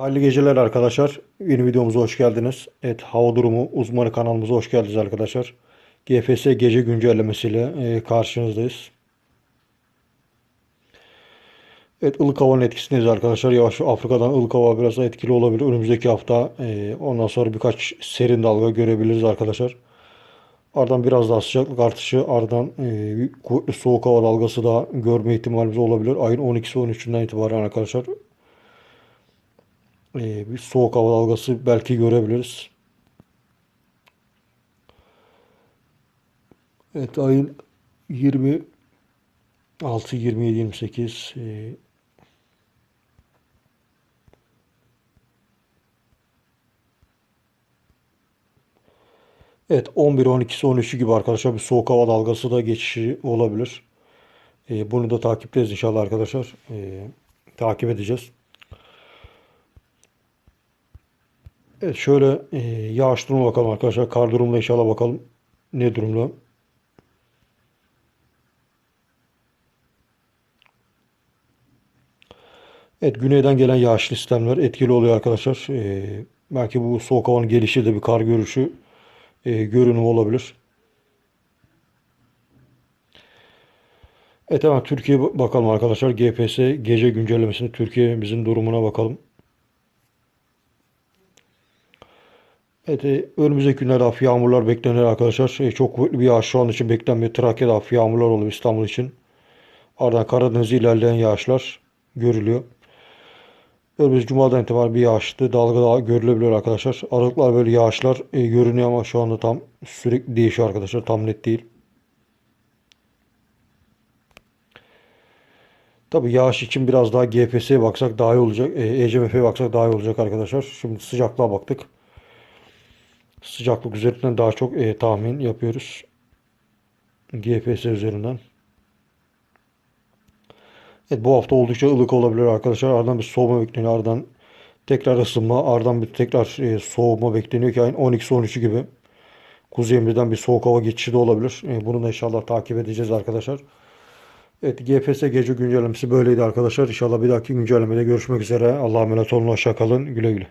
Hayırlı geceler arkadaşlar. Yeni videomuza hoş geldiniz. Evet hava durumu uzmanı kanalımıza hoş geldiniz arkadaşlar. GFS gece güncellemesiyle e, karşınızdayız. Evet ılık havanın etkisindeyiz arkadaşlar. Yavaş Afrika'dan ılık hava biraz etkili olabilir. Önümüzdeki hafta e, ondan sonra birkaç serin dalga görebiliriz arkadaşlar. Ardından biraz daha sıcaklık artışı ardından e, kuvvetli soğuk hava dalgası da görme ihtimalimiz olabilir. Ayın 12'si 13'ünden itibaren arkadaşlar e, bir soğuk hava dalgası belki görebiliriz. Evet ayın 26, 27, 28 e, Evet 11, 12'si 13'ü gibi arkadaşlar bir soğuk hava dalgası da geçişi olabilir. E, bunu da takipteyiz inşallah arkadaşlar. E, takip edeceğiz. Evet şöyle e, yağış durumuna bakalım arkadaşlar. Kar durumuna inşallah bakalım. Ne durumda? Evet güneyden gelen yağışlı sistemler etkili oluyor arkadaşlar. E, belki bu soğuk havanın gelişi de bir kar görüşü e, görünüm olabilir. Evet hemen Türkiye'ye bakalım arkadaşlar. GPS gece güncellemesini Türkiye'mizin durumuna bakalım. Evet, e, önümüzdeki günlerde hafif yağmurlar bekleniyor arkadaşlar. E, çok kuvvetli bir yağış şu an için beklenmiyor. Trakya'da hafif yağmurlar oluyor İstanbul için. Ardından Karadeniz'e ilerleyen yağışlar görülüyor. Önümüzdeki Cuma'dan itibaren bir yağışlı dalga daha görülebilir arkadaşlar. Aralıklar böyle yağışlar e, görünüyor ama şu anda tam sürekli değişiyor arkadaşlar. Tam net değil. Tabi yağış için biraz daha GPS'ye baksak daha iyi olacak. E, ECMF'ye baksak daha iyi olacak arkadaşlar. Şimdi sıcaklığa baktık. Sıcaklık üzerinden daha çok e, tahmin yapıyoruz. GPS üzerinden. Evet bu hafta oldukça ılık olabilir arkadaşlar. Ardından bir soğuma bekleniyor. Ardından tekrar ısınma. Ardından bir tekrar e, soğuma bekleniyor ki ayın 12-13'ü gibi. Kuzeyimizden bir soğuk hava geçişi de olabilir. E, bunu da inşallah takip edeceğiz arkadaşlar. Evet GPS gece güncellemesi böyleydi arkadaşlar. İnşallah bir dahaki güncellemede görüşmek üzere. Allah'a emanet olun. Hoşça kalın. Güle güle.